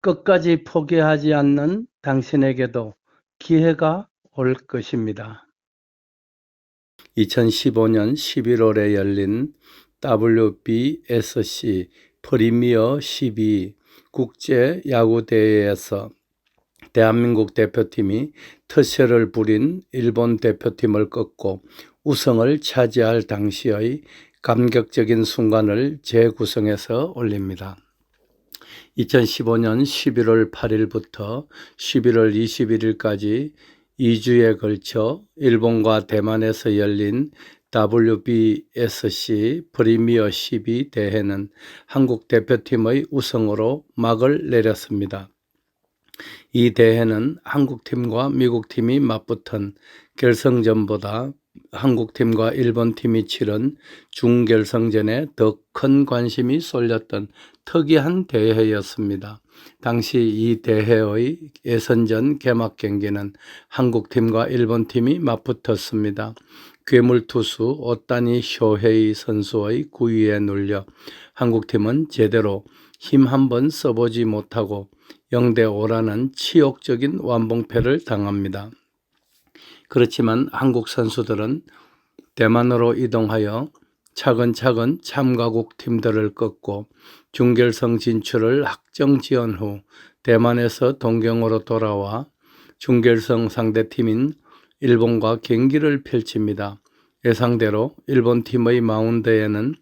끝까지 포기하지 않는 당신에게도 기회가 올 것입니다. 2015년 11월에 열린 WBSC 프리미어 12 국제 야구 대회에서 대한민국 대표팀이 터세를 부린 일본 대표팀을 꺾고 우승을 차지할 당시의 감격적인 순간을 재구성해서 올립니다. 2015년 11월 8일부터 11월 21일까지 2주에 걸쳐 일본과 대만에서 열린 WBSC 프리미어 12 대회는 한국 대표팀의 우승으로 막을 내렸습니다. 이 대회는 한국팀과 미국팀이 맞붙은 결승전보다 한국팀과 일본팀이 치른 중결승전에 더 큰 관심이 쏠렸던 특이한 대회였습니다. 당시 이 대회의 예선전 개막 경기는 한국팀과 일본팀이 맞붙었습니다. 괴물투수 오타니 쇼헤이 선수의 구위에 눌려 한국팀은 제대로 힘 한 번 써보지 못하고 0대 5라는 치욕적인 완봉패를 당합니다. 그렇지만 한국 선수들은 대만으로 이동하여 차근차근 참가국 팀들을 꺾고 중결승 진출을 확정 지은 후 대만에서 동경으로 돌아와 중결승 상대팀인 일본과 경기를 펼칩니다. 예상대로 일본 팀의 마운드에는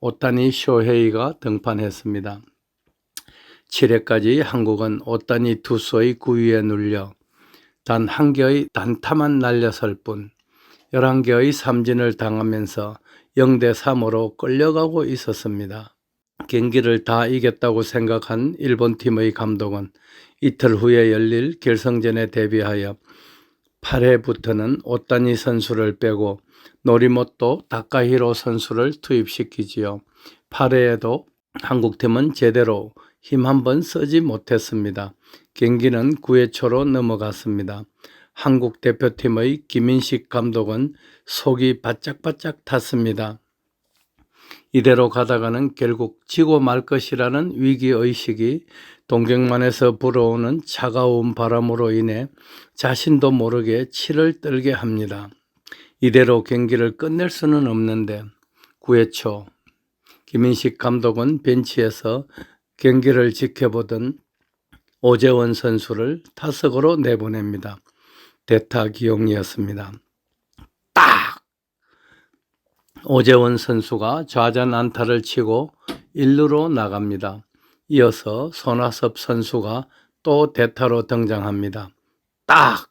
오타니 쇼헤이가 등판했습니다. 7회까지 한국은 오타니 투수의 구위에 눌려 단 한 개의 단타만 날렸을 뿐 11개의 삼진을 당하면서 0대 3으로 끌려가고 있었습니다. 경기를 다 이겼다고 생각한 일본 팀의 감독은 이틀 후에 열릴 결승전에 대비하여 8회부터는 오타니 선수를 빼고 노리모토 다카히로 선수를 투입시키지요. 8회에도 한국팀은 제대로 힘 한번 쓰지 못했습니다. 경기는 9회 초로 넘어갔습니다. 한국 대표팀의 김인식 감독은 속이 바짝바짝 탔습니다. 이대로 가다가는 결국 지고 말 것이라는 위기의식이 동경만에서 불어오는 차가운 바람으로 인해 자신도 모르게 치를 떨게 합니다. 이대로 경기를 끝낼 수는 없는데 9회 초 김인식 감독은 벤치에서 경기를 지켜보던 오재원 선수를 타석으로 내보냅니다. 대타 기용이었습니다. 딱! 오재원 선수가 좌전 안타를 치고 1루로 나갑니다. 이어서 손아섭 선수가 또 대타로 등장합니다. 딱!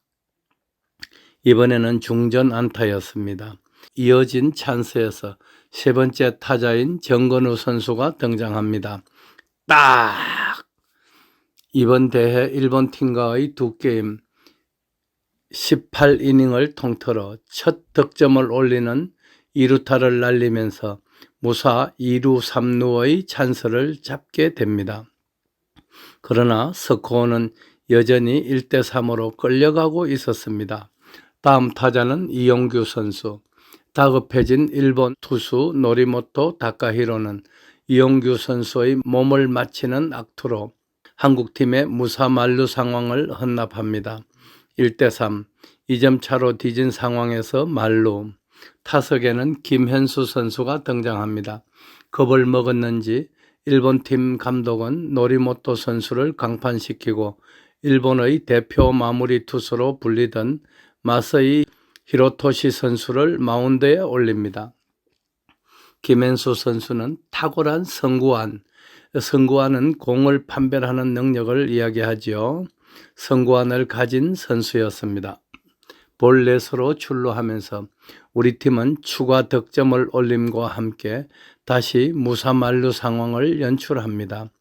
이번에는 중전 안타였습니다. 이어진 찬스에서 세 번째 타자인 정건우 선수가 등장합니다. 딱! 이번 대회 일본 팀과의 두 게임 18이닝을 통틀어 첫 득점을 올리는 2루타를 날리면서 무사 2루 3루의 찬스를 잡게 됩니다. 그러나 스코어는 여전히 1대 3으로 끌려가고 있었습니다. 다음 타자는 이용규 선수. 다급해진 일본 투수 노리모토 다카히로는 이용규 선수의 몸을 맞히는 악투로 한국팀의 무사만루 상황을 헌납합니다. 1대3 2점 차로 뒤진 상황에서 말루 타석에는 김현수 선수가 등장합니다. 겁을 먹었는지 일본팀 감독은 노리모토 선수를 강판시키고 일본의 대표 마무리 투수로 불리던 마서이 히로토시 선수를 마운드에 올립니다. 김현수 선수는 탁월한 선구안, 선구안은 공을 판별하는 능력을 이야기하지요. 선구안을 가진 선수였습니다. 볼넷으로 출루하면서 우리 팀은 추가 득점을 올림과 함께 다시 무사만루 상황을 연출합니다.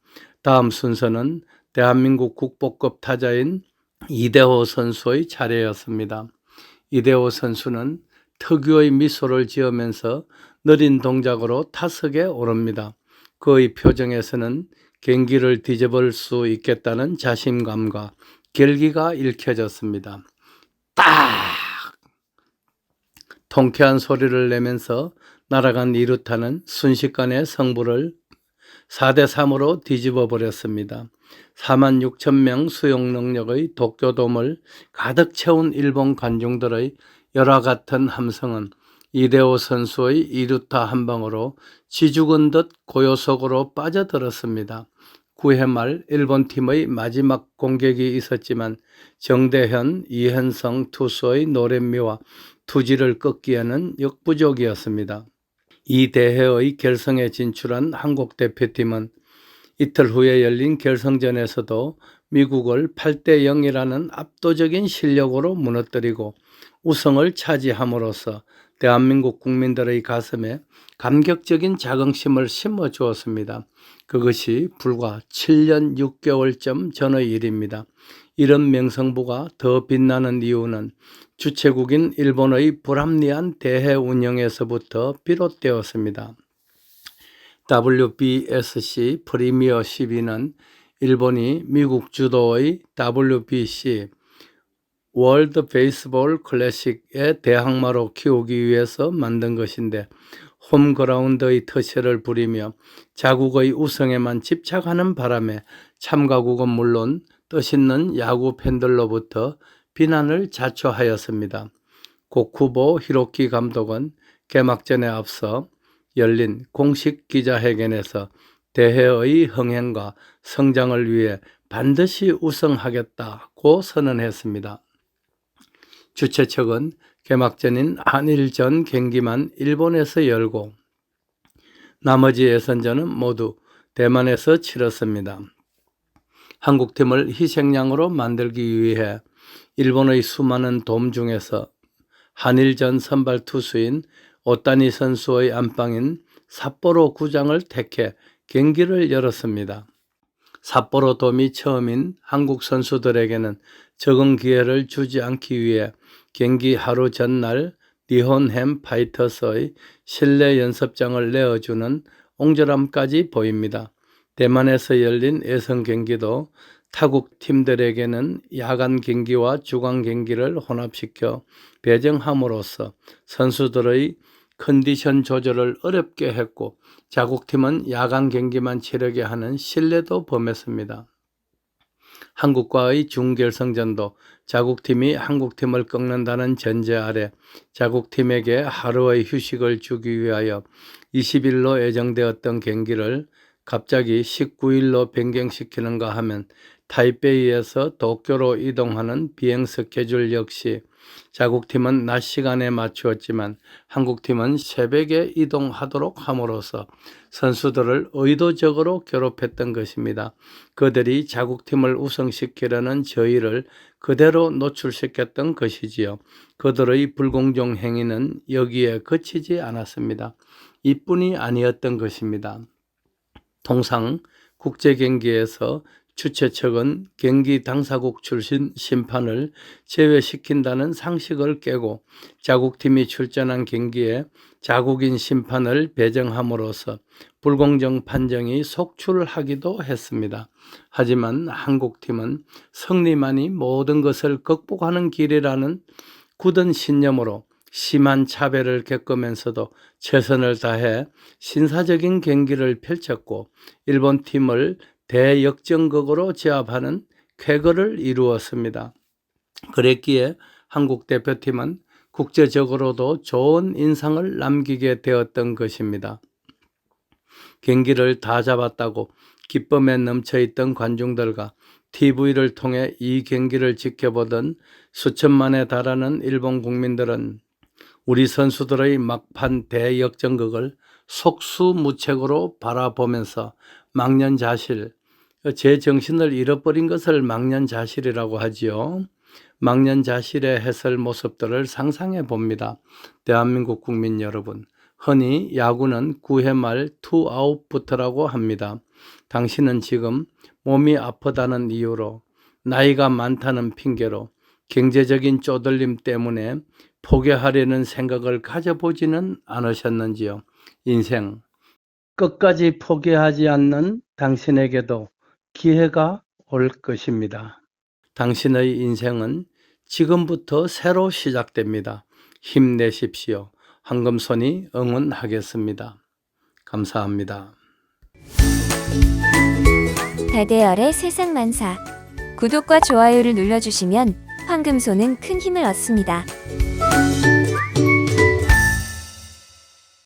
다음 순서는 대한민국 국보급 타자인 이대호 선수의 차례였습니다. 이대호 선수는 특유의 미소를 지으면서 느린 동작으로 타석에 오릅니다. 그의 표정에서는 경기를 뒤집을 수 있겠다는 자신감과 결기가 읽혀졌습니다. 딱! 통쾌한 소리를 내면서 날아간 이루타는 순식간에 성부를 4대 3으로 뒤집어 버렸습니다. 4만 6천 명 수용 능력의 도쿄돔을 가득 채운 일본 관중들의 열화 같은 함성은 이대호 선수의 2루타 한 방으로 지죽은 듯 고요 속으로 빠져들었습니다. 9회 말 일본 팀의 마지막 공격이 있었지만 정대현, 이현성 투수의 노랫미와 투지를 꺾기에는 역부족이었습니다. 이 대회의 결승에 진출한 한국 대표팀은 이틀 후에 열린 결승전에서도 미국을 8대 0이라는 압도적인 실력으로 무너뜨리고 우승을 차지함으로써 대한민국 국민들의 가슴에 감격적인 자긍심을 심어 주었습니다. 그것이 불과 7년 6개월쯤 전의 일입니다. 이런 명성부가 더 빛나는 이유는 주최국인 일본의 불합리한 대회 운영에서부터 비롯되었습니다. WBSC 프리미어 12는 일본이 미국 주도의 WBC 월드 베이스볼 클래식의 대항마로 키우기 위해서 만든 것인데 홈그라운드의 터세를 부리며 자국의 우승에만 집착하는 바람에 참가국은 물론 뜻있는 야구 팬들로부터 비난을 자초하였습니다. 고쿠보 히로키 감독은 개막전에 앞서 열린 공식 기자회견에서 대회의 흥행과 성장을 위해 반드시 우승하겠다고 선언했습니다. 주최 측은 개막전인 한일전 경기만 일본에서 열고 나머지 예선전은 모두 대만에서 치렀습니다. 한국팀을 희생양으로 만들기 위해 일본의 수많은 돔 중에서 한일전 선발 투수인 오타니 선수의 안방인 삿포로 구장을 택해 경기를 열었습니다. 삿포로 돔이 처음인 한국 선수들에게는 적응 기회를 주지 않기 위해 경기 하루 전날 니혼햄 파이터스의 실내 연습장을 내어주는 옹졸함까지 보입니다. 대만에서 열린 예선 경기도 타국 팀들에게는 야간 경기와 주간 경기를 혼합시켜 배정함으로써 선수들의 컨디션 조절을 어렵게 했고 자국팀은 야간 경기만 치르게 하는 신뢰도 범했습니다. 한국과의 중결승전도 자국팀이 한국팀을 꺾는다는 전제 아래 자국팀에게 하루의 휴식을 주기 위하여 20일로 예정되었던 경기를 갑자기 19일로 변경시키는가 하면 타이베이에서 도쿄로 이동하는 비행 스케줄 역시 자국팀은 낮 시간에 맞추었지만 한국팀은 새벽에 이동하도록 함으로써 선수들을 의도적으로 괴롭혔던 것입니다. 그들이 자국팀을 우승시키려는 저희를 그대로 노출시켰던 것이지요. 그들의 불공정 행위는 여기에 그치지 않았습니다. 이뿐이 아니었던 것입니다. 통상 국제 경기에서 주최 측은 경기 당사국 출신 심판을 제외시킨다는 상식을 깨고 자국팀이 출전한 경기에 자국인 심판을 배정함으로써 불공정 판정이 속출하기도 했습니다. 하지만 한국팀은 승리만이 모든 것을 극복하는 길이라는 굳은 신념으로 심한 차별을 겪으면서도 최선을 다해 신사적인 경기를 펼쳤고 일본 팀을 대역전극으로 제압하는 쾌거를 이루었습니다. 그랬기에 한국 대표팀은 국제적으로도 좋은 인상을 남기게 되었던 것입니다. 경기를 다 잡았다고 기쁨에 넘쳐있던 관중들과 TV를 통해 이 경기를 지켜보던 수천만에 달하는 일본 국민들은 우리 선수들의 막판 대역전극을 속수무책으로 바라보면서 망년자실, 제 정신을 잃어버린 것을 망년자실이라고 하지요. 망년자실의 해설 모습들을 상상해 봅니다. 대한민국 국민 여러분, 흔히 야구는 9회 말 투아웃부터라고 합니다. 당신은 지금 몸이 아프다는 이유로 나이가 많다는 핑계로 경제적인 쪼들림 때문에 포기하려는 생각을 가져보지는 않으셨는지요? 인생 끝까지 포기하지 않는 당신에게도 기회가 올 것입니다. 당신의 인생은 지금부터 새로 시작됩니다. 힘내십시오. 황금손이 응원하겠습니다. 감사합니다. 배대열의 세상 만사. 구독과 좋아요를 눌러주시면 황금소는 큰 힘을 얻습니다.